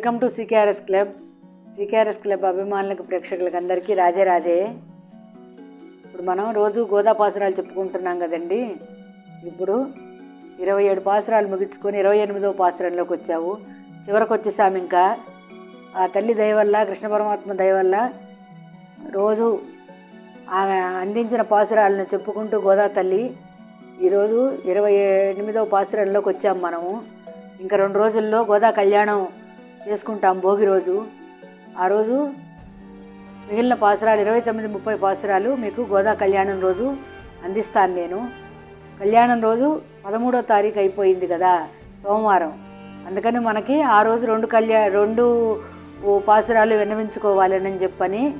Welcome to CKRS club. CKRS club అభిమానులకు ప్రేక్షకులకు అందరికీ రాజే రాజే. ఇప్పుడు మనం రోజు గోదా పాసురాలు చెప్పుకుంటున్నాం కదండి. ఇప్పుడు ఇరవై ఏడు పాసురాలు ముగించుకొని ఇరవై ఎనిమిదవ పాసురంలోకి వచ్చావు. చివరికి వచ్చేసాము ఇంకా. ఆ తల్లి దయ వల్ల కృష్ణ పరమాత్మ దయ వల్ల రోజు ఆమె అందించిన పాసురాలను చెప్పుకుంటూ గోదా తల్లి ఈరోజు ఇరవై ఎనిమిదవ పాసురంలోకి వచ్చాం మనము. ఇంకా రెండు రోజుల్లో గోదా కళ్యాణం చేసుకుంటాం భోగి రోజు. ఆ రోజు మిగిలిన పాసురాలు ఇరవై తొమ్మిది ముప్పై పాసురాలు మీకు గోదా కళ్యాణం రోజు అందిస్తాను నేను. కళ్యాణం రోజు పదమూడో తారీఖు అయిపోయింది కదా సోమవారం. అందుకని మనకి ఆ రోజు రెండు కళ్యా రెండు ఓ పాసురాలు విన్నవించుకోవాలని చెప్పని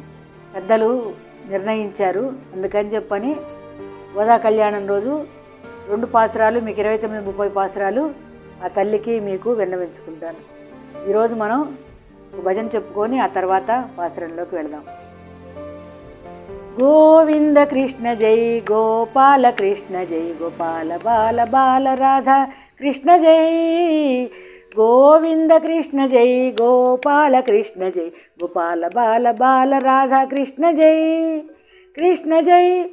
పెద్దలు నిర్ణయించారు. అందుకని చెప్పని గోదా కళ్యాణం రోజు రెండు పాసురాలు మీకు ఇరవై తొమ్మిది ముప్పై పాసురాలు ఆ తల్లికి మీకు విన్నవించుకుంటాను. ఈరోజు మనం భజన చెప్పుకొని ఆ తర్వాత పాసురంలోకి వెళదాం. గోవింద కృష్ణ జై గోపాల కృష్ణ జై గోపాల బాల బాల రాధా కృష్ణ జై. గోవింద కృష్ణ జై గోపాల కృష్ణ జై గోపాల బాల బాల రాధా కృష్ణ జై. కృష్ణ జై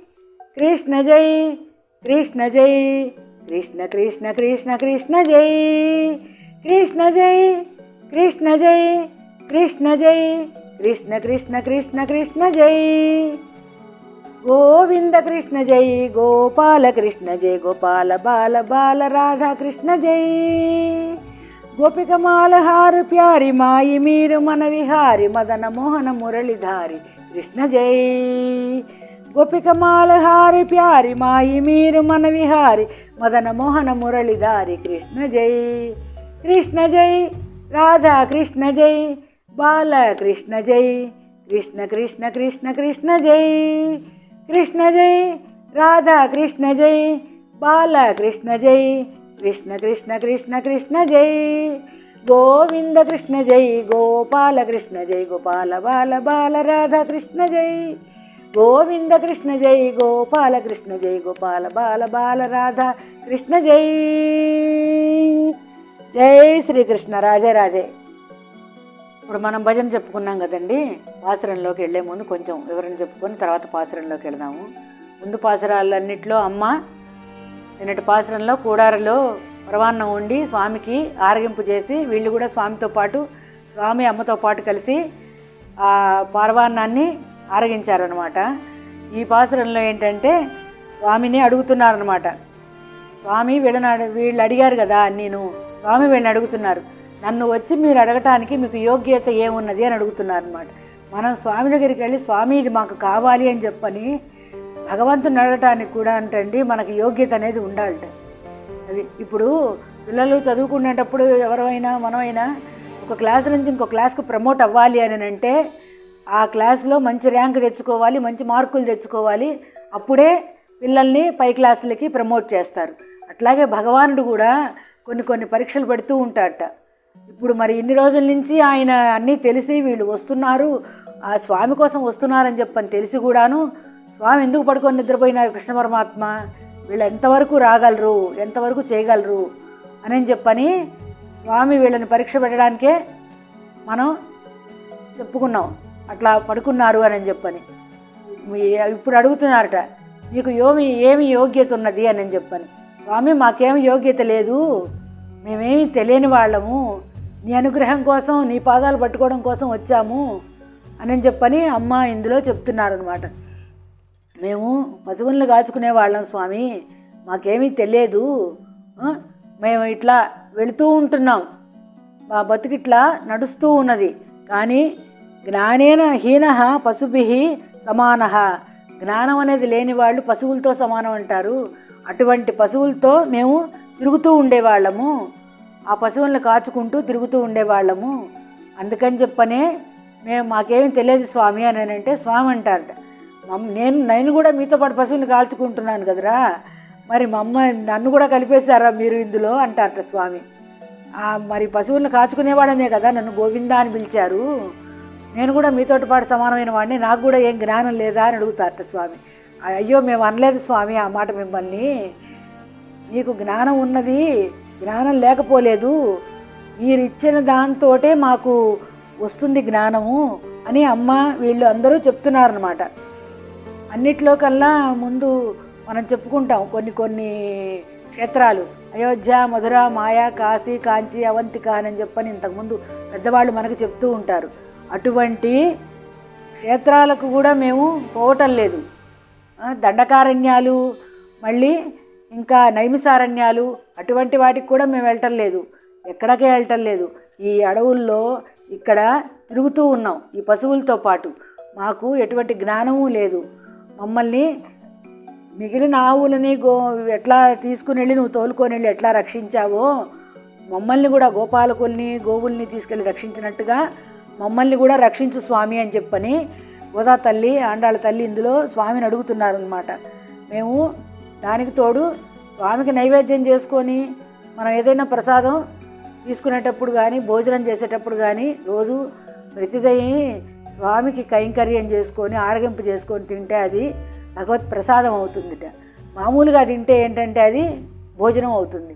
కృష్ణ జై కృష్ణ జై కృష్ణ కృష్ణ కృష్ణ కృష్ణ జై. కృష్ణ జై. కృష్ణ జై కృష్ణ జై కృష్ణ కృష్ణ కృష్ణ కృష్ణ జై. గోవింద కృష్ణ జై గోపాల కృష్ణ జై గోపాల బాల బాల రాధా కృష్ణ జై. గోపిక మాలహారు ప్యారి మాయి మీరు మన విహారి మదన మోహన మురళిధారి కృష్ణ జై. గోపిక మాలహారి ప్యారి మాయి మీరు మన విహారి మదన మోహన మురళిధారి కృష్ణ జై. కృష్ణ జై. రాధా కృష్ణ జై బాల కృష్ణ జై కృష్ణ కృష్ణ కృష్ణ కృష్ణ జై కృష్ణ జై రాధా కృష్ణ జై బాల కృష్ణ జై కృష్ణ కృష్ణ కృష్ణ కృష్ణ జై గోవింద కృష్ణ జై గోపాల కృష్ణ జై గోపాల బాల బాల రాధా కృష్ణ జై గోవింద కృష్ణ జై గోపాల కృష్ణ జై గోపాల బాల బాల రాధా కృష్ణ జై జై శ్రీకృష్ణ రాజే రాజే. ఇప్పుడు మనం భజన చెప్పుకున్నాం కదండి పాసురంలోకి వెళ్ళే ముందు కొంచెం వివరణ చెప్పుకొని తర్వాత పాసురంలోకి వెళదాము. ముందు పాసురాలన్నింటిలో అమ్మ నిన్నటి పాసురంలో కూడారిలో పరవాన్నం ఉండి స్వామికి ఆరగింపు చేసి వీళ్ళు కూడా స్వామితో పాటు స్వామి అమ్మతో పాటు కలిసి ఆ పరవాన్నాన్ని ఆరగించారనమాట ఈ పాసురంలో ఏంటంటే స్వామిని అడుగుతున్నారనమాట స్వామి వీళ్ళని వీళ్ళు అడిగారు కదా నేను స్వామి వీళ్ళని అడుగుతున్నారు. నన్ను వచ్చి మీరు అడగటానికి మీకు యోగ్యత ఏమున్నది అని అడుగుతున్నారు అనమాట మనం స్వామి దగ్గరికి వెళ్ళి స్వామి ఇది మాకు కావాలి అని చెప్పని భగవంతుని అడగటానికి కూడా అంటండి మనకి యోగ్యత అనేది ఉండాలట. అది ఇప్పుడు పిల్లలు చదువుకునేటప్పుడు ఎవరైనా మనమైనా ఒక క్లాస్ నుంచి ఇంకో క్లాస్కి ప్రమోట్ అవ్వాలి అని అంటే ఆ క్లాస్లో మంచి ర్యాంక్ తెచ్చుకోవాలి మంచి మార్కులు తెచ్చుకోవాలి అప్పుడే పిల్లల్ని పై క్లాసులకి ప్రమోట్ చేస్తారు. అట్లాగే భగవానుడు కూడా కొన్ని కొన్ని పరీక్షలు పెడుతూ ఉంటాడట ఇప్పుడు మరి ఇన్ని రోజుల నుంచి ఆయన అన్నీ తెలిసి వీళ్ళు వస్తున్నారు. ఆ స్వామి కోసం వస్తున్నారని చెప్పని తెలిసి కూడాను స్వామి ఎందుకు పడుకొని నిద్రపోయినారు కృష్ణ పరమాత్మ? వీళ్ళు ఎంతవరకు రాగలరు? ఎంతవరకు చేయగలరు? అని చెప్పని స్వామి వీళ్ళని పరీక్ష పెట్టడానికే మనం చెప్పుకున్నాం. అట్లా పడుకున్నారు అని చెప్పని. ఇప్పుడు అడుగుతున్నారట మీకు ఏమి ఏమి యోగ్యత ఉన్నది? అని చెప్పని. స్వామి మాకేమి యోగ్యత లేదు. మేమేమి తెలియని వాళ్ళము. నీ అనుగ్రహం కోసం నీ పాదాలు పట్టుకోవడం కోసం వచ్చాము అని చెప్పని అమ్మ ఇందులో చెప్తున్నారనమాట మేము పశువులను కాచుకునే వాళ్ళం స్వామి. మాకేమీ తెలియదు. మేము ఇట్లా వెళుతూ ఉంటున్నాం. మా బతుకిట్లా నడుస్తూ ఉన్నది. కానీ జ్ఞానేన హీన పశుభి సమాన. జ్ఞానం అనేది లేని వాళ్ళు పశువులతో సమానం అంటారు. అటువంటి పశువులతో మేము తిరుగుతూ ఉండేవాళ్ళము. ఆ పశువులను కాచుకుంటూ తిరుగుతూ ఉండేవాళ్ళము. అందుకని చెప్పనే మేము మాకేం తెలియదు స్వామి అని అంటే స్వామి అంటారట. మమ్ నేను నేను కూడా మీతో పాటు పశువుని కాల్చుకుంటున్నాను కదరా. మరి మా అమ్మ నన్ను కూడా కలిపేశారా మీరు ఇందులో? అంటారట స్వామి. మరి పశువులను కాచుకునేవాడనే కదా నన్ను గోవిందా అని పిలిచారు. నేను కూడా మీతోటి పాటు సమానమైన వాడిని నాకు కూడా ఏం జ్ఞానం లేదా అని అడుగుతారట స్వామి. అయ్యో మేము అనలేదు స్వామి ఆ మాట మిమ్మల్ని. మీకు జ్ఞానం ఉన్నది జ్ఞానం లేకపోలేదు. మీరు ఇచ్చిన దాంతోటే మాకు వస్తుంది జ్ఞానము అని అమ్మ వీళ్ళు అందరూ చెప్తున్నారనమాట అన్నిట్లో కల్లా ముందు మనం చెప్పుకుంటాం కొన్ని కొన్ని క్షేత్రాలు. అయోధ్య మధుర మాయా కాశీ కాంచి అవంతిక అని చెప్పని ఇంతకుముందు పెద్దవాళ్ళు మనకు చెప్తూ ఉంటారు. అటువంటి క్షేత్రాలకు కూడా మేము పోవటం లేదు. దండకారణ్యాలు మళ్ళీ ఇంకా నైమిసారణ్యాలు అటువంటి వాటికి కూడా మేము వెళ్ళటం లేదు. ఎక్కడికే వెళ్ళటం లేదు. ఈ అడవుల్లో ఇక్కడ తిరుగుతూ ఉన్నాం ఈ పశువులతో పాటు. మాకు ఎటువంటి జ్ఞానము లేదు. మమ్మల్ని మిగిలిన ఆవులని గో ఎట్లా తీసుకుని వెళ్ళి నువ్వు తోలుకొని వెళ్ళి ఎట్లా రక్షించావో మమ్మల్ని కూడా గోపాలకుల్ని గోవుల్ని తీసుకెళ్ళి రక్షించినట్టుగా మమ్మల్ని కూడా రక్షించు స్వామి అని చెప్పని గోదా తల్లి ఆండాళ్ళ తల్లి ఇందులో స్వామిని అడుగుతున్నారనమాట మేము దానికి తోడు స్వామికి నైవేద్యం చేసుకొని మనం ఏదైనా ప్రసాదం తీసుకునేటప్పుడు కానీ భోజనం చేసేటప్పుడు కానీ రోజు ప్రతిదయి స్వామికి కైంకర్యం చేసుకొని ఆరగింపు చేసుకొని తింటే అది భగవత్ ప్రసాదం అవుతుందిట. మామూలుగా తింటే ఏంటంటే అది భోజనం అవుతుంది.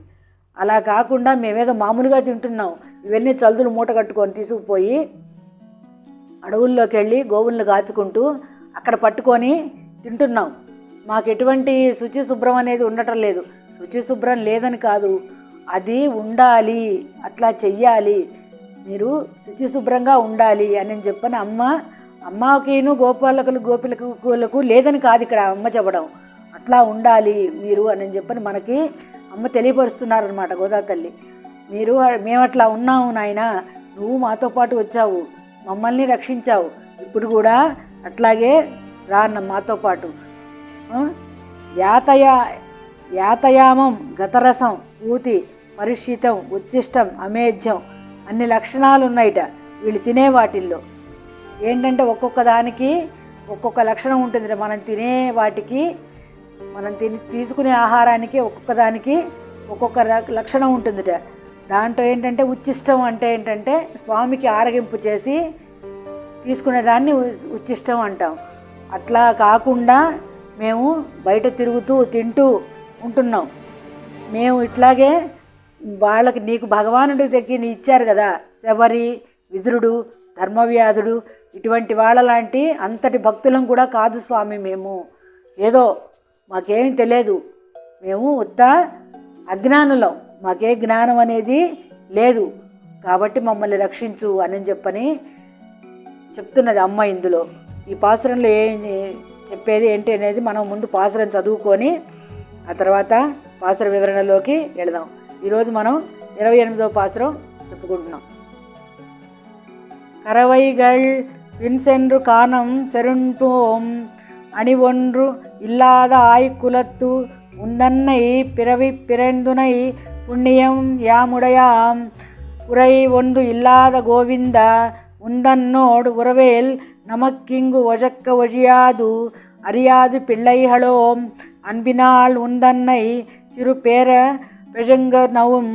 అలా కాకుండా మేమేదో మామూలుగా తింటున్నాం. ఇవన్నీ చల్దులు మూట కట్టుకొని తీసుకుపోయి అడవుల్లోకి వెళ్ళి గోవులను కాచుకుంటూ అక్కడ పట్టుకొని తింటున్నాం. మాకు ఎటువంటి శుచి శుభ్రం అనేది ఉండటం లేదు. శుచి శుభ్రం లేదని కాదు. అది ఉండాలి. అట్లా చెయ్యాలి. మీరు శుచి శుభ్రంగా ఉండాలి అని చెప్పని అమ్మ అమ్మకిను గోపాలకులు గోపిలకు లేదని కాదు ఇక్కడ అమ్మ చెప్పడం. అట్లా ఉండాలి మీరు అని చెప్పని మనకి అమ్మ తెలియపరుస్తున్నారనమాట గోదా తల్లి. మీరు మేము అట్లా ఉన్నాము నాయన. నువ్వు మాతో పాటు వచ్చావు. మమ్మల్ని రక్షించావు. ఇప్పుడు కూడా అట్లాగే రా అన్న మాతో పాటు. యాతయా యాతయామం గతరసం ఊతి పరిషితం ఉచ్చిష్టం అమేధ్యం అన్ని లక్షణాలు ఉన్నాయిట వీళ్ళు తినే వాటిల్లో. ఏంటంటే ఒక్కొక్క దానికి ఒక్కొక్క లక్షణం ఉంటుంది మనం తినే వాటికి మనం తిని తీసుకునే ఆహారానికి ఒక్కొక్క దానికి ఒక్కొక్క లక్షణం ఉంటుందిట. దాంట్లో ఏంటంటే ఉచ్చిష్టం అంటే ఏంటంటే స్వామికి ఆరగింపు చేసి తీసుకునేదాన్ని ఉ- ఉచ్చిష్టం అంటాం. అట్లా కాకుండా మేము బయట తిరుగుతూ తింటూ ఉంటున్నాం. మేము ఇట్లాగే వాళ్ళకి నీకు భగవానుడి దగ్గర నీ ఇచ్చారు కదా శబరి విదురుడు ధర్మవ్యాధుడు ఇటువంటి వాళ్ళ లాంటి అంతటి భక్తులం కూడా కాదు స్వామి మేము. ఏదో మాకేమీ తెలియదు. మేము ఉత్త అజ్ఞానులం. మాకే జ్ఞానం అనేది లేదు కాబట్టి మమ్మల్ని రక్షించు అని చెప్పని చెప్తున్నది అమ్మ ఇందులో ఈ పాసురంలో ఏం చెప్పేది ఏంటి అనేది మనం ముందు పాసురం చదువుకొని ఆ తర్వాత పాసుర వివరణలోకి వెళదాం ఈరోజు మనం ఇరవై ఎనిమిదవ పాసురం చెప్పుకుంటున్నాం கறவைகள் பின்சென்று காணம் செருண்டோம் அணி ஒன்று இல்லாத ஆய்குலத்து உந்தன்னை பிறவி பிறந்துனை புண்ணியம் யாமுடையாம் உரை ஒன்று இல்லாத கோவிந்த உந்தன்னோடு உறவேல் நமக்கிங்கு ஒழக்க ஒழியாது அறியாது பிள்ளைகளோம் அன்பினால் உந்தன்னை சிறு பேர பெழுங்க நவும்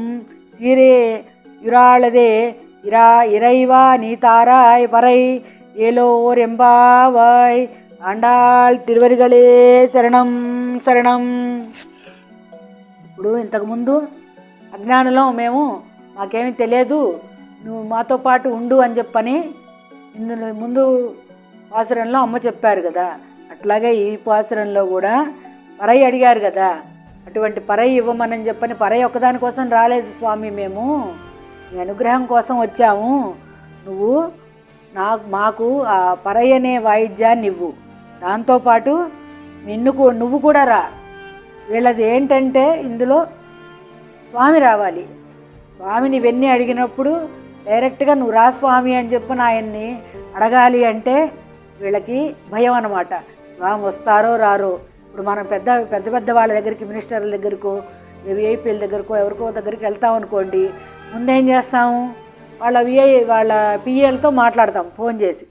சீரே யுராளதே இரா இறைவா நீ தாராய் வரை ஏலோர் எம்பாவாய் ఆండాళ్ తిరువరిగలే శరణం శరణం ఇప్పుడు ఇంతకుముందు అజ్ఞానంలో మేము మాకేమీ తెలియదు నువ్వు మాతో పాటు ఉండు అని చెప్పని ఇందులో ముందు పాసురంలో అమ్మ చెప్పారు కదా. అట్లాగే ఈ పాసురంలో కూడా పరై అడిగారు కదా. అటువంటి పరై ఇవ్వమని చెప్పని పరై ఒకదాని కోసం రాలేదు స్వామి మేము. నీ అనుగ్రహం కోసం వచ్చాము. నువ్వు నా మాకు ఆ పరై అనే వాయిద్యాన్ని ఇవ్వు. దాంతోపాటు నిన్ను నువ్వు కూడా రా. వీళ్ళది ఏంటంటే ఇందులో స్వామి రావాలి. స్వామిని ఇవన్నీ అడిగినప్పుడు డైరెక్ట్గా నువ్వు రా స్వామి అని చెప్పి ఆయన్ని అడగాలి అంటే వీళ్ళకి భయం అన్నమాట. స్వామి వస్తారో రారో? ఇప్పుడు మనం పెద్ద పెద్ద పెద్ద వాళ్ళ దగ్గరికి మినిస్టర్ల దగ్గరకో విఐపీల దగ్గరకో ఎవరికో దగ్గరికి వెళ్తాం అనుకోండి ముందేం చేస్తాము వాళ్ళ విఐ వాళ్ళ పిఏలతో మాట్లాడతాం ఫోన్ చేసి.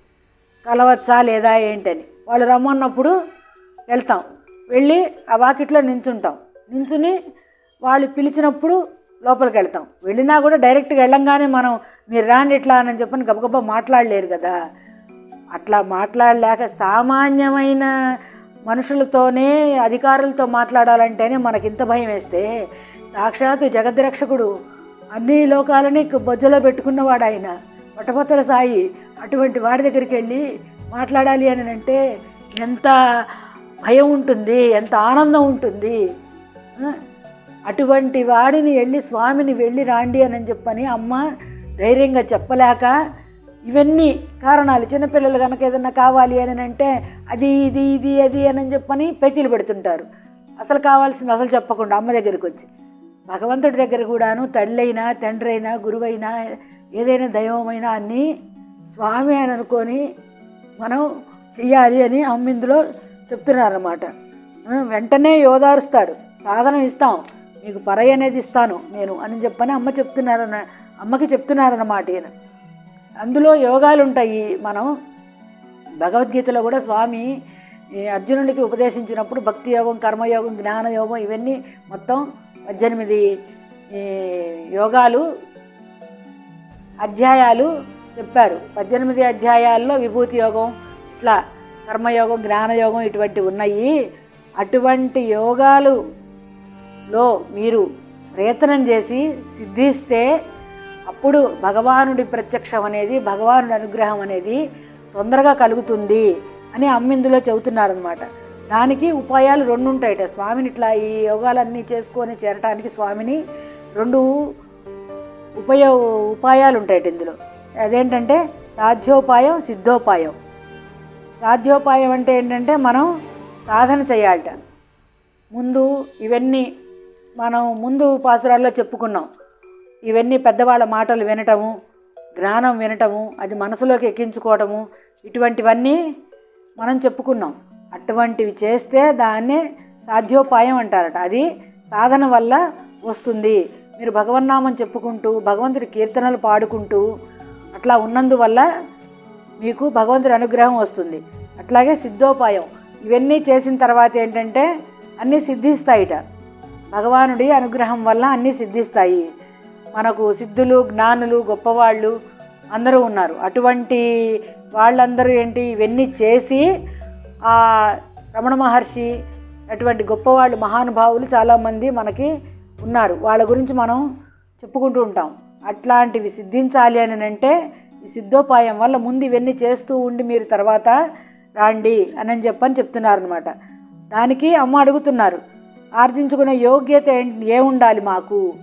కలవచ్చా లేదా ఏంటని? వాళ్ళు రమ్మన్నప్పుడు వెళ్తాం. వెళ్ళి ఆ వాకిట్లో నించుంటాం. నించుని వాళ్ళు పిలిచినప్పుడు లోపలికి వెళ్తాం. వెళ్ళినా కూడా డైరెక్ట్గా వెళ్ళంగానే మనం మీరు రాండి ఇట్లా అని చెప్పని గబగబా మాట్లాడలేరు కదా. అట్లా మాట్లాడలేక సామాన్యమైన మనుషులతోనే అధికారులతో మాట్లాడాలంటేనే మనకి ఇంత భయం వేస్తే సాక్షాత్తు జగద్రక్షకుడు అన్ని లోకాలని బొజ్జలో పెట్టుకున్నవాడు ఆయన. పట్టపత్తల సాయి అటువంటి వాడి దగ్గరికి వెళ్ళి మాట్లాడాలి అని అంటే ఎంత భయం ఉంటుంది ఎంత ఆనందం ఉంటుంది. అటువంటి వాడిని వెళ్ళి స్వామిని వెళ్ళి రాండి అని చెప్పని అమ్మ ధైర్యంగా చెప్పలేక ఇవన్నీ కారణాలు. చిన్నపిల్లలు కనుక ఏదన్నా కావాలి అని అంటే అది ఇది ఇది అది అని చెప్పని పేచీలు పెడుతుంటారు. అసలు కావాల్సింది అసలు చెప్పకుండా అమ్మ దగ్గరికి వచ్చి. భగవంతుడి దగ్గర కూడాను తల్లైనా తండ్రి అయినా గురువైనా ఏదైనా దైవమైనా అన్నీ స్వామి అని అనుకొని మనం చెయ్యాలి అని అమ్మ ఇందులో చెప్తున్నారన్నమాట. వెంటనే యోదారుస్తాడు సాధనం ఇస్తాం. నీకు పరై అనేది ఇస్తాను నేను అని చెప్పని అమ్మ చెప్తున్నారన్న అమ్మకి చెప్తున్నారన్నమాట ఈయన. అందులో యోగాలు ఉంటాయి మనం భగవద్గీతలో కూడా స్వామి ఈ అర్జునుడికి ఉపదేశించినప్పుడు భక్తి యోగం కర్మయోగం జ్ఞానయోగం ఇవన్నీ మొత్తం పద్దెనిమిది ఈ, యోగాలు అధ్యాయాలు చెప్పారు. పద్దెనిమిది అధ్యాయాల్లో విభూతి యోగం ఇట్లా కర్మయోగం జ్ఞానయోగం ఇటువంటివి ఉన్నాయి. అటువంటి యోగాలు లో మీరు ప్రయత్నం చేసి సిద్ధిస్తే అప్పుడు భగవానుడి ప్రత్యక్షం అనేది భగవానుడి అనుగ్రహం అనేది తొందరగా కలుగుతుంది అని అమ్మిందులో చెబుతున్నారనమాట దానికి ఉపాయాలు రెండు ఉంటాయట స్వామిని ఇట్లా ఈ యోగాలన్నీ చేసుకొని చేరటానికి స్వామిని రెండు ఉపయో ఉపాయాలు ఉంటాయట ఇందులో. అదేంటంటే సాధ్యోపాయం సిద్ధోపాయం. సాధ్యోపాయం అంటే ఏంటంటే మనం సాధన చేయాలట. ముందు ఇవన్నీ మనం ముందు పాసురాల్లో చెప్పుకున్నాం. ఇవన్నీ పెద్దవాళ్ళ మాటలు వినటము జ్ఞానం వినటము అది మనసులోకి ఎక్కించుకోవటము ఇటువంటివన్నీ మనం చెప్పుకున్నాం. అటువంటివి చేస్తే దాన్నే సాధ్యోపాయం అంటారట. అది సాధన వల్ల వస్తుంది. మీరు భగవన్నామం చెప్పుకుంటూ భగవంతుడి కీర్తనలు పాడుకుంటూ అట్లా ఉన్నందువల్ల మీకు భగవంతుడి అనుగ్రహం వస్తుంది. అట్లాగే సిద్ధోపాయం. ఇవన్నీ చేసిన తర్వాత ఏంటంటే అన్నీ సిద్ధిస్తాయిట. భగవానుడి అనుగ్రహం వల్ల అన్నీ సిద్ధిస్తాయి. మనకు సిద్ధులు జ్ఞానులు గొప్పవాళ్ళు అందరూ ఉన్నారు. అటువంటి వాళ్ళందరూ ఏంటి? ఇవన్నీ చేసి ఆ రమణ మహర్షి అటువంటి గొప్పవాళ్ళు మహానుభావులు చాలామంది మనకి ఉన్నారు. వాళ్ళ గురించి మనం చెప్పుకుంటూ ఉంటాం. అట్లాంటివి సిద్ధించాలి అని అంటే ఈ సిద్ధోపాయం వల్ల ముందు ఇవన్నీ చేస్తూ ఉండి మీరు తర్వాత రాండి అని చెప్పని చెప్తున్నారు అనమాట దానికి అమ్మ అడుగుతున్నారు. ఆర్జించుకునే యోగ్యత ఏం- ఏ ఉండాలి మాకు?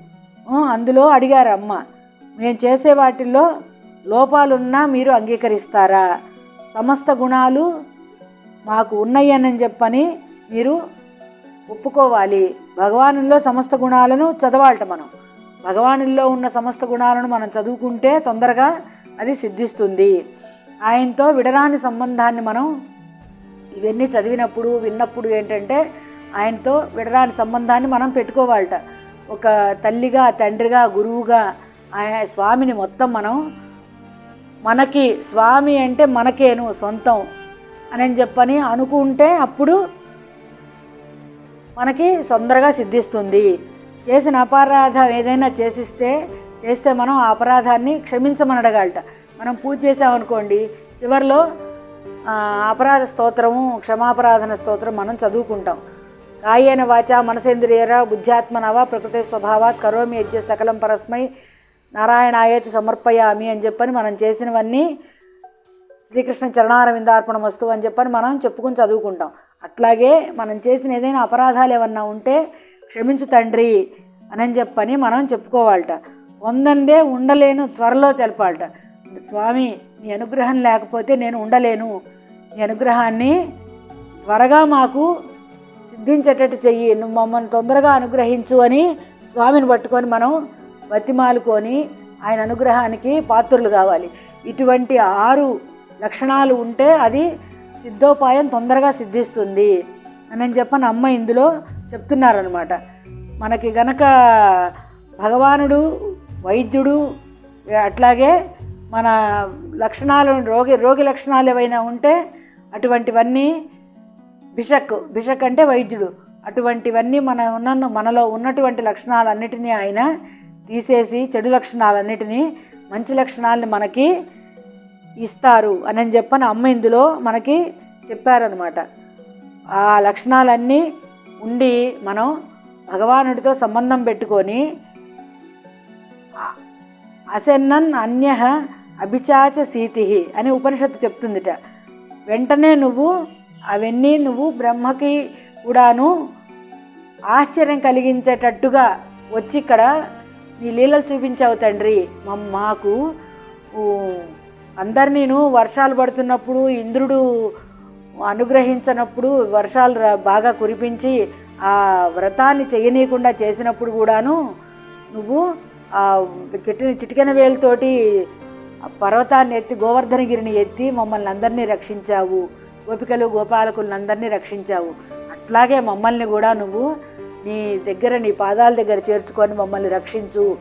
అందులో అడిగారు అమ్మ మేము చేసే వాటిల్లో లోపాలున్నా మీరు అంగీకరిస్తారా? సమస్త గుణాలు మాకు ఉన్నాయని చెప్పని మీరు ఒప్పుకోవాలి. భగవానుల్లో సమస్త గుణాలను చదవాలట మనం. భగవానుల్లో ఉన్న సమస్త గుణాలను మనం చదువుకుంటే తొందరగా అది సిద్ధిస్తుంది. ఆయనతో విడరాని సంబంధాన్ని మనం ఇవన్నీ చదివినప్పుడు విన్నప్పుడు ఏంటంటే ఆయనతో విడరాని సంబంధాన్ని మనం పెట్టుకోవాలట. ఒక తల్లిగా తండ్రిగా గురువుగా ఆయన స్వామిని మొత్తం మనం మనకి స్వామి అంటే మనకేను సొంతం అని చెప్పని అనుకుంటే అప్పుడు మనకి తొందరగా సిద్ధిస్తుంది. చేసిన అపరాధం ఏదైనా చేసిస్తే చేస్తే మనం ఆ అపరాధాన్ని క్షమించమని అడగాలట. మనం పూజ చేసామనుకోండి చివరిలో అపరాధ స్తోత్రము క్షమాపరాధన స్తోత్రం మనం చదువుకుంటాం. కాయేన వాచ మనసేంద్రియర బుద్ధ్యాత్మనవ ప్రకృతి స్వభావాత్ కరోమి యజ్ఞ సకలం పరస్మై నారాయణాయతి సమర్పయామి అని చెప్పని మనం చేసినవన్నీ శ్రీకృష్ణ చరణారవిందార్పణ వస్తువు అని చెప్పని మనం చెప్పుకుని చదువుకుంటాం. అట్లాగే మనం చేసిన ఏదైనా అపరాధాలు ఏమన్నా ఉంటే క్షమించు తండ్రి అని చెప్పని మనం చెప్పుకోవాలట. పొందందే ఉండలేను త్వరలో తెలపాలట. స్వామి నీ అనుగ్రహం లేకపోతే నేను ఉండలేను. నీ అనుగ్రహాన్ని త్వరగా మాకు సిద్ధించేటట్టు చెయ్యి. నువ్వు మమ్మల్ని తొందరగా అనుగ్రహించు అని స్వామిని పట్టుకొని మనం బతిమాలుకొని ఆయన అనుగ్రహానికి పాత్రులు కావాలి. ఇటువంటి ఆరు లక్షణాలు ఉంటే అది సిద్ధోపాయం తొందరగా సిద్ధిస్తుంది. అని చెప్పని అమ్మ ఇందులో చెప్తున్నారనమాట మనకి గనక భగవానుడు వైద్యుడు అట్లాగే మన లక్షణాలు రోగి రోగి లక్షణాలు ఏవైనా ఉంటే అటువంటివన్నీ బిషక్ బిషక్ అంటే వైద్యుడు. అటువంటివన్నీ మన ఉన్న మనలో ఉన్నటువంటి లక్షణాలన్నిటినీ ఆయన తీసేసి చెడు లక్షణాలన్నిటినీ మంచి లక్షణాలని మనకి ఇస్తారు అని చెప్పని అమ్మ ఇందులో మనకి చెప్పారనమాట. ఆ లక్షణాలన్నీ ఉండి మనం భగవానుడితో సంబంధం పెట్టుకొని అసెన్నన్ అన్య అభిచాచ సీతి అని ఉపనిషత్తు చెప్తుందిట. వెంటనే నువ్వు అవన్నీ నువ్వు బ్రహ్మకి కూడాను ఆశ్చర్యం కలిగించేటట్టుగా వచ్చి ఇక్కడ నీ లీలలు చూపించావు తండ్రి. మమ్- మాకు అందరినీను వర్షాలు పడుతున్నప్పుడు ఇంద్రుడు అనుగ్రహించినప్పుడు వర్షాలు బాగా కురిపించి ఆ వ్రతాన్ని చేయనీయకుండా చేసినప్పుడు కూడాను నువ్వు ఆ చిటిన చిటికెన వేలుతోటి పర్వతాన్ని ఎత్తి గోవర్ధనగిరిని ఎత్తి మమ్మల్ని అందరినీ రక్షించావు. గోపికలు గోపాలకులందరినీ రక్షించావు. అట్లాగే మమ్మల్ని కూడా నువ్వు నీ దగ్గర నీ పాదాల దగ్గర చేర్చుకొని మమ్మల్ని రక్షించు.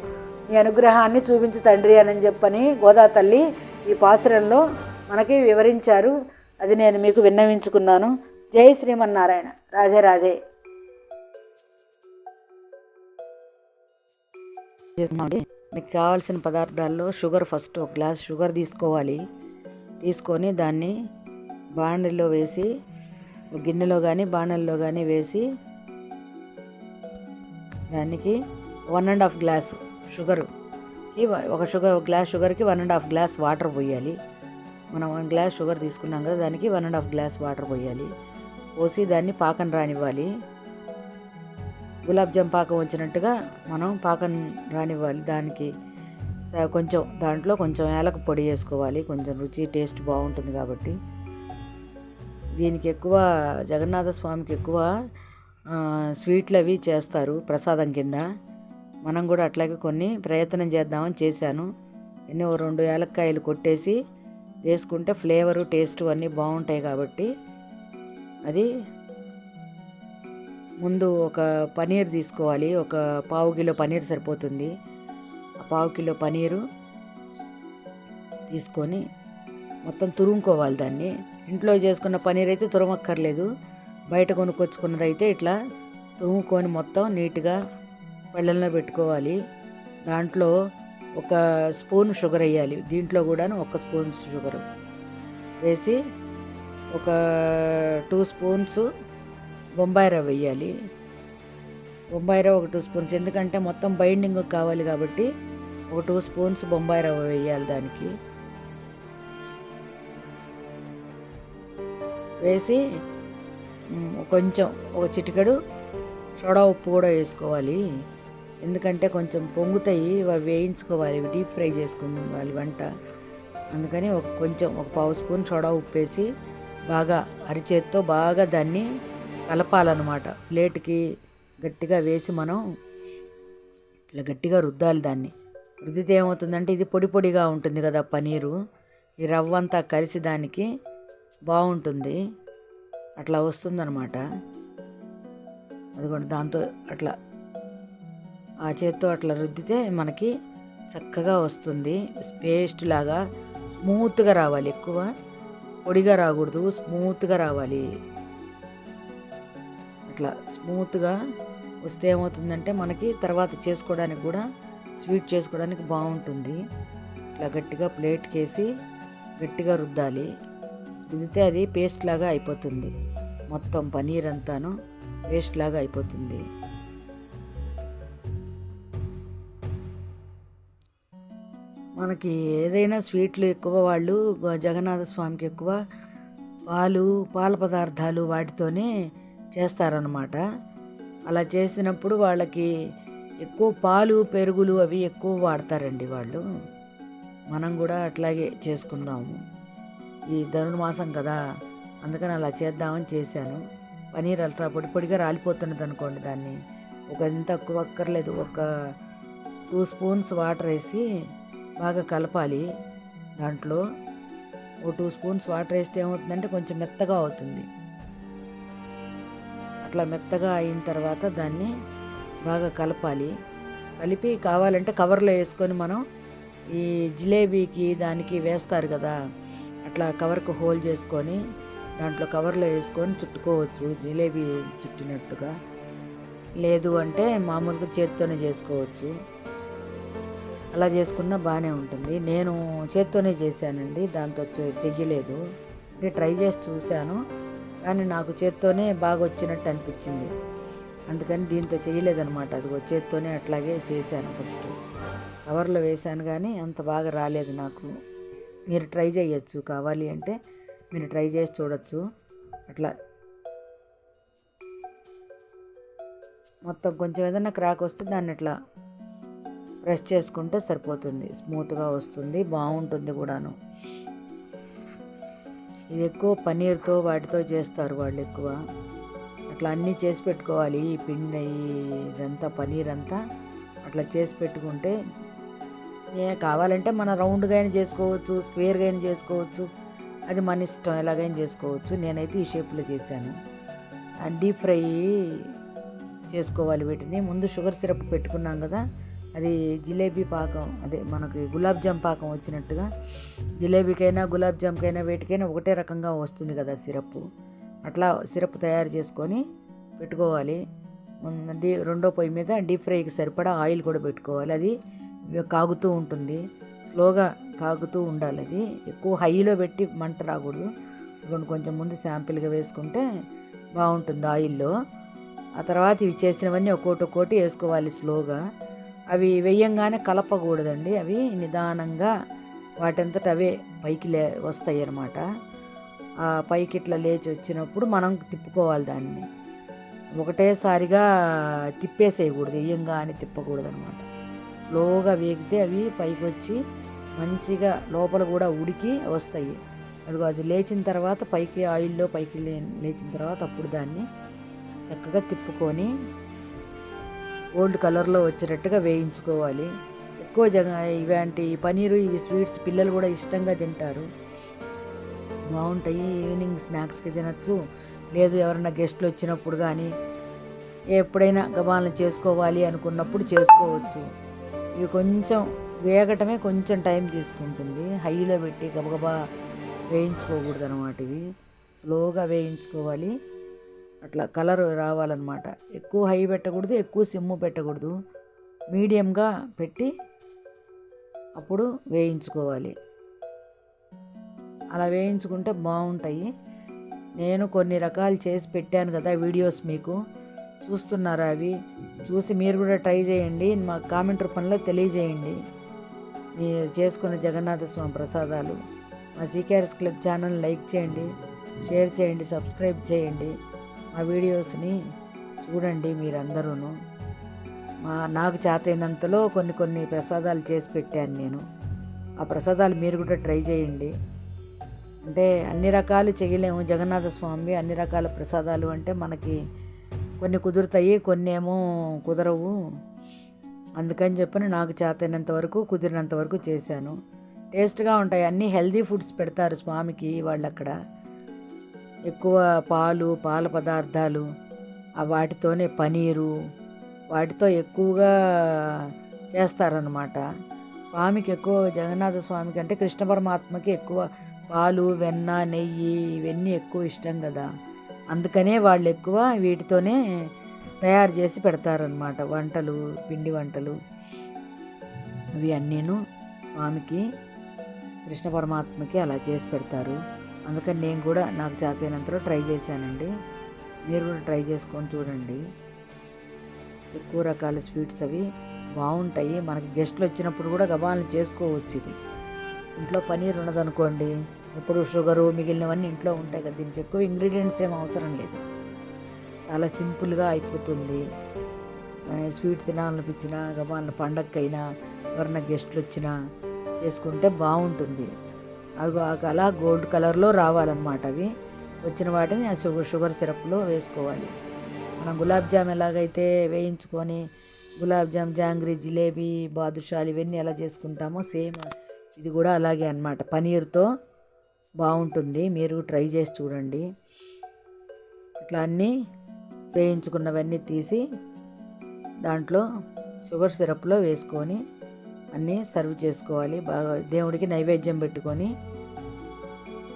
నీ అనుగ్రహాన్ని చూపించు తండ్రి అని చెప్పని గోదా తల్లి ఈ పాసురంలో మనకి వివరించారు. అది నేను మీకు విన్నవించుకున్నాను. జై శ్రీమన్నారాయణ. రాధే రాధే. మీకు కావాల్సిన పదార్థాల్లో షుగర్ ఫస్ట్ ఒక గ్లాస్ షుగర్ తీసుకోవాలి. తీసుకొని దాన్ని బాండిలో వేసి గిన్నెలో కానీ బాణల్లో కానీ వేసి దానికి one and half glass sugar ఒక షుగర్ గ్లాస్ షుగర్కి one and half glass water పోయాలి. మనం వన్ గ్లాస్ షుగర్ తీసుకున్నాం కదా దానికి one and half glass water పోయాలి. పోసి దాన్ని పాకం రానివ్వాలి. గులాబ్ జామ్ పాకం వచ్చినట్టుగా మనం పాకం రానివ్వాలి. దానికి కొంచెం దాంట్లో కొంచెం ఏలక పొడి వేసుకోవాలి. కొంచెం రుచి టేస్ట్ బాగుంటుంది కాబట్టి. దీనికి ఎక్కువ జగన్నాథ స్వామికి ఎక్కువ స్వీట్లు అవి చేస్తారు ప్రసాదం కింద. మనం కూడా అట్లాగే కొన్ని ప్రయత్నం చేద్దామని చేశాను. ఎన్నో రెండు ఏలక్కాయలు కొట్టేసి వేసుకుంటే ఫ్లేవరు టేస్ట్ అన్నీ బాగుంటాయి కాబట్టి అది ముందు ఒక పనీర్ తీసుకోవాలి. ఒక పావు కిలో పనీర్ సరిపోతుంది. ఆ పావు కిలో పనీరు తీసుకొని మొత్తం తురుముకోవాలి దాన్ని. ఇంట్లో చేసుకున్న పనీర్ అయితే తురమక్కర్లేదు. బయట కొనుక్కొచ్చుకున్నది అయితే ఇట్లా తురుముకొని మొత్తం నీట్గా పళ్ళల్లో పెట్టుకోవాలి. దాంట్లో ఒక స్పూన్ షుగర్ వేయాలి. దీంట్లో కూడా ఒక స్పూన్ షుగర్. వేసి ఒక టూ స్పూన్స్ బొంబాయి రవ్వ వేయాలి. బొంబాయి రవ్వ ఒక టూ స్పూన్స్. ఎందుకంటే మొత్తం బైండింగ్ కావాలి కాబట్టి ఒక టూ స్పూన్స్ బొంబాయి రవ్వ వేయాలి దానికి. వేసి కొంచెం ఒక చిటికెడు సోడా ఉప్పు కూడా వేసుకోవాలి. ఎందుకంటే కొంచెం పొంగుతాయి అవి వేయించుకోవాలి డీప్ ఫ్రై చేసుకోవాలి వంట. అందుకని ఒక కొంచెం ఒక పావు స్పూన్ సోడా ఉప్పు వేసి బాగా అరిచేత్తో బాగా దాన్ని కలపాలన్నమాట. ప్లేట్కి గట్టిగా వేసి మనం ఇట్లా గట్టిగా రుద్దాలి దాన్ని. రుద్దితే ఏమవుతుందంటే ఇది పొడి పొడిగా ఉంటుంది కదా పనీరు. ఈ రవ్వ అంతా కలిసి దానికి బాగుంటుంది. అట్లా వస్తుందన్నమాట. అదిగోండి దాంతో అట్లా ఆ చేత్తో అట్లా రుద్దితే మనకి చక్కగా వస్తుంది. పేస్ట్ లాగా స్మూత్గా రావాలి ఎక్కువ. పొడిగా రాకూడదు స్మూత్గా రావాలి. అట్లా స్మూత్గా వస్తే ఏమవుతుందంటే మనకి తర్వాత చేసుకోవడానికి కూడా స్వీట్ చేసుకోవడానికి బాగుంటుంది. ఇట్లా గట్టిగా ప్లేట్కి వేసి గట్టిగా రుద్దాలి. రుద్దితే అది పేస్ట్ లాగా అయిపోతుంది. మొత్తం పనీర్ అంతాను పేస్ట్ లాగా అయిపోతుంది. మనకి ఏదైనా స్వీట్లు ఎక్కువ వాళ్ళు జగన్నాథ స్వామికి ఎక్కువ పాలు పాల పదార్థాలు వాటితోనే చేస్తారనమాట అలా చేసినప్పుడు వాళ్ళకి ఎక్కువ పాలు పెరుగులు అవి ఎక్కువ వాడతారండి వాళ్ళు. మనం కూడా అట్లాగే చేసుకుందాము. ఈ ధనుర్మాసం కదా అందుకని అలా చేద్దామని చేశాను. పనీర్ అల్ట్రా పొడి పొడిగా రాలిపోతున్నది అనుకోండి దాన్ని. ఒక ఎంత తక్కువ అక్కర్లేదు ఒక టూ స్పూన్స్ వాటర్ వేసి బాగా కలపాలి దాంట్లో. ఓ టూ స్పూన్స్ వాటర్ వేస్తే ఏమవుతుందంటే కొంచెం మెత్తగా అవుతుంది. అట్లా మెత్తగా అయిన తర్వాత దాన్ని బాగా కలపాలి. కలిపి కావాలంటే కవర్లో వేసుకొని మనం ఈ జిలేబీకి దానికి వేస్తారు కదా అట్లా కవర్కు హోల్ చేసుకొని దాంట్లో కవర్లో వేసుకొని చుట్టుకోవచ్చు జిలేబీ చుట్టినట్టుగా. లేదు అంటే మామూలుగా చేత్తోనే చేసుకోవచ్చు. అలా చేసుకున్నా బాగానే ఉంటుంది. నేను చేత్తోనే చేశానండి దాంతో చె- చెయ్యలేదు. అంటే ట్రై చేసి చూశాను కానీ నాకు చేత్తోనే బాగా వచ్చినట్టు అనిపించింది. అందుకని దీంతో చేయలేదనమాట అది చేత్తోనే అట్లాగే చేశాను ఫస్ట్. కవర్లో వేశాను కానీ అంత బాగా రాలేదు నాకు. మీరు ట్రై చేయొచ్చు కావాలి అంటే మీరు ట్రై చేసి చూడొచ్చు. అట్లా. మొత్తం కొంచెం ఏదైనా క్రాక్ వస్తే దాన్ని ఇట్లా ప్రెస్ చేసుకుంటే సరిపోతుంది. స్మూత్గా వస్తుంది. బాగుంటుంది కూడాను. ఇది ఎక్కువ పన్నీర్తో వాటితో చేస్తారు వాళ్ళు ఎక్కువ. అట్లా అన్నీ చేసి పెట్టుకోవాలి. ఈ పిండి ఇదంతా పన్నీర్ అంతా అట్లా చేసి పెట్టుకుంటే కావాలంటే మన రౌండ్గా అయినా చేసుకోవచ్చు స్క్వేర్గా అయినా చేసుకోవచ్చు. అది మన ఇష్టం ఎలాగైనా చేసుకోవచ్చు. నేనైతే ఈ షేప్లో చేశాను. డీప్ ఫ్రై చేసుకోవాలి వీటిని. ముందు షుగర్ సిరప్ పెట్టుకున్నాం కదా అది జిలేబీ పాకం అదే మనకి గులాబ్ జామ్ పాకం వచ్చినట్టుగా. జిలేబీకైనా గులాబ్ జామ్కైనా వేటికైనా ఒకటే రకంగా వస్తుంది కదా సిరప్. అట్లా సిరప్ తయారు చేసుకొని పెట్టుకోవాలి. డీ రెండో పొయ్యి మీద డీప్ ఫ్రైకి సరిపడా ఆయిల్ కూడా పెట్టుకోవాలి. అది కాగుతూ ఉంటుంది. స్లోగా కాగుతూ ఉండాలి అది. ఎక్కువ హైలో పెట్టి మంట రాకూడదు. ఇదిగోండి కొంచెం ముందు శాంపిల్గా వేసుకుంటే బాగుంటుంది ఆయిల్లో. ఆ తర్వాత ఇవి చేసినవన్నీ ఒక్కోటి ఒక్కోటి వేసుకోవాలి స్లోగా. అవి వేయంగానే కలపకూడదండి. అవి నిదానంగా వాటంతట అవే పైకి లే వస్తాయి అన్నమాట ఆ పైకి ఇట్లా లేచి వచ్చినప్పుడు మనం తిప్పుకోవాలి దాన్ని. ఒకటేసారిగా తిప్పేసేయకూడదు. వేయంగానే తిప్పకూడదు అనమాట స్లోగా వేగితే అవి పైకి వచ్చి మంచిగా లోపల కూడా ఉడికి వస్తాయి. అదిగో అది లేచిన తర్వాత పైకి ఆయిల్లో పైకి లేచిన తర్వాత అప్పుడు దాన్ని చక్కగా తిప్పుకొని గోల్డ్ కలర్లో వచ్చేటట్టుగా వేయించుకోవాలి. ఎక్కువ జగ ఇలాంటి పనీరు ఇవి స్వీట్స్ పిల్లలు కూడా ఇష్టంగా తింటారు. బాగుంటాయి ఈవినింగ్ స్నాక్స్కి తినచ్చు. లేదు ఎవరైనా గెస్ట్లు వచ్చినప్పుడు కానీ ఎప్పుడైనా గబాలను చేసుకోవాలి అనుకున్నప్పుడు చేసుకోవచ్చు. ఇవి కొంచెం వేగటమే కొంచెం టైం తీసుకుంటుంది. హైలో పెట్టి గబగబా వేయించుకోకూడదు అనమాట ఇవి. స్లోగా వేయించుకోవాలి. అట్లా కలర్ రావాలన్నమాట. ఎక్కువ హై పెట్టకూడదు ఎక్కువ సిమ్ము పెట్టకూడదు. మీడియంగా పెట్టి అప్పుడు వేయించుకోవాలి. అలా వేయించుకుంటే బాగుంటాయి. నేను కొన్ని రకాలు చేసి పెట్టాను కదా వీడియోస్ మీకు. చూస్తున్నారా అవి? చూసి మీరు కూడా ట్రై చేయండి. మా కామెంట్ రూపంలో తెలియజేయండి. మీరు చేసుకున్న జగన్నాథ స్వామి ప్రసాదాలు. మా సీకేఆర్ఎస్ క్లబ్ ఛానల్ లైక్ చేయండి షేర్ చేయండి సబ్స్క్రైబ్ చేయండి. మా వీడియోస్ని చూడండి మీరందరూ మా నాకు చేతైనంతలో కొన్ని కొన్ని ప్రసాదాలు చేసి పెట్టాను నేను. ఆ ప్రసాదాలు మీరు కూడా ట్రై చేయండి. అంటే అన్ని రకాలు చేయలేము జగన్నాథ స్వామి అన్ని రకాల ప్రసాదాలు అంటే మనకి కొన్ని కుదురుతాయి కొన్ని ఏమో కుదరవు. అందుకని చెప్పని నాకు చేతైనంత వరకు కుదిరినంత వరకు చేశాను. టేస్ట్గా ఉంటాయి. అన్నీ హెల్దీ ఫుడ్స్ పెడతారు స్వామికి వాళ్ళు అక్కడ ఎక్కువ పాలు పాల పదార్థాలు వాటితోనే పనీరు వాటితో ఎక్కువగా చేస్తారనమాట స్వామికి ఎక్కువ జగన్నాథ స్వామికి అంటే కృష్ణ పరమాత్మకి ఎక్కువ పాలు వెన్న నెయ్యి ఇవన్నీ ఎక్కువ ఇష్టం కదా. అందుకనే వాళ్ళు ఎక్కువ వీటితోనే తయారు చేసి పెడతారనమాట వంటలు పిండి వంటలు. ఇవి అన్నీను స్వామికి కృష్ణ పరమాత్మకి అలా చేసి పెడతారు. అందుకని నేను కూడా నాకు చేతైనంతలో ట్రై చేశానండి. మీరు కూడా ట్రై చేసుకొని చూడండి. ఎక్కువ రకాల స్వీట్స్ అవి బాగుంటాయి. మనకి గెస్ట్లు వచ్చినప్పుడు కూడా గబాలను చేసుకోవచ్చు ఇది. ఇంట్లో పనీర్ ఉన్నదనుకోండి ఇప్పుడు షుగరు మిగిలినవన్నీ ఇంట్లో ఉంటాయి కదా దీనికి ఎక్కువ ఇంగ్రీడియంట్స్ ఏం అవసరం లేదు. చాలా సింపుల్గా అయిపోతుంది. స్వీట్ తినాలనిపించినా వాళ్ళ పండగకైనా ఎవరైనా గెస్ట్లు వచ్చినా చేసుకుంటే బాగుంటుంది. అవి అలా గోల్డ్ కలర్లో రావాలన్నమాట అవి. వచ్చిన వాటిని ఆ షుగర్ షుగర్ సిరప్లో వేసుకోవాలి. మనం గులాబ్ జామ్ ఎలాగైతే వేయించుకొని గులాబ్ జామ్ జాంగ్రీ జిలేబీ బాదుషాలు ఇవన్నీ ఎలా చేసుకుంటామో సేమ్ ఇది కూడా అలాగే అన్నమాట. పనీర్తో బాగుంటుంది. మీరు ట్రై చేసి చూడండి. ఇట్లా అన్నీ వేయించుకున్నవన్నీ తీసి దాంట్లో షుగర్ సిరప్లో వేసుకొని అన్నీ సర్వ్ చేసుకోవాలి. బాగా దేవుడికి నైవేద్యం పెట్టుకొని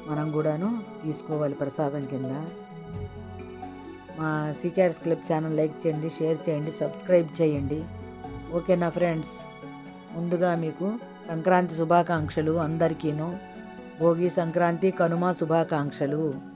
మనం కూడాను తీసుకోవాలి ప్రసాదం కింద. మా సీకేఆర్స్ క్లబ్ ఛానల్ లైక్ చేయండి షేర్ చేయండి సబ్స్క్రైబ్ చేయండి. ఓకేనా ఫ్రెండ్స్? ముందుగా మీకు సంక్రాంతి శుభాకాంక్షలు అందరికీను. భోగి సంక్రాంతి కనుమ శుభాకాంక్షలు.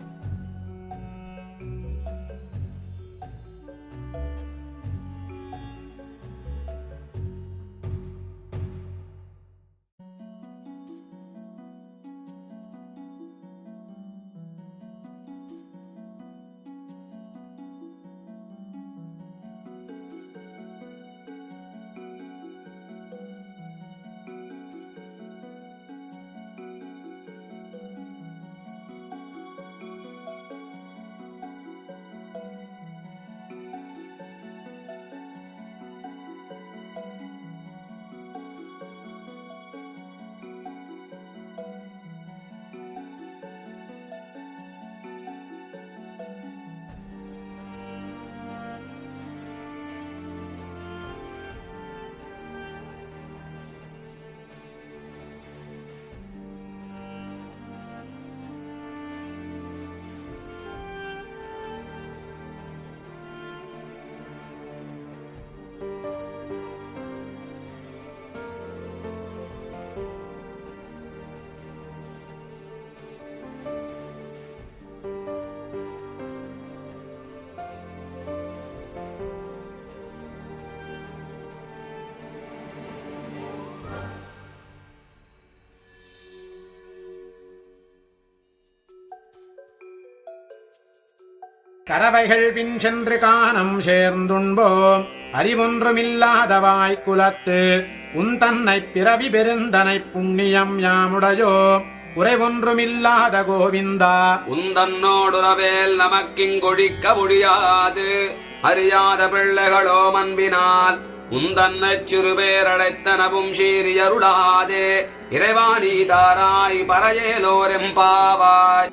கரவைகள் பின் சென்று காணம் சேர்ந்துண்போம் அறிவொன்றுமில்லாதவாய் குலத்து உன் தன்னை பிறவி பெருந்தனை புண்ணியம் யாமுடையோ. குறைவொன்றுமில்லாத கோவிந்தா உந்தன்னோடுறவேல் நமக்கிங்கொழிக்க முடியாது. அறியாத பிள்ளைகளோ மன்பினால் உந்தன்னை சிறுபேரழைத்தனவும் சீரியருளாதே இறைவாணி தாராய் பரையேலோரெம்பாவாய்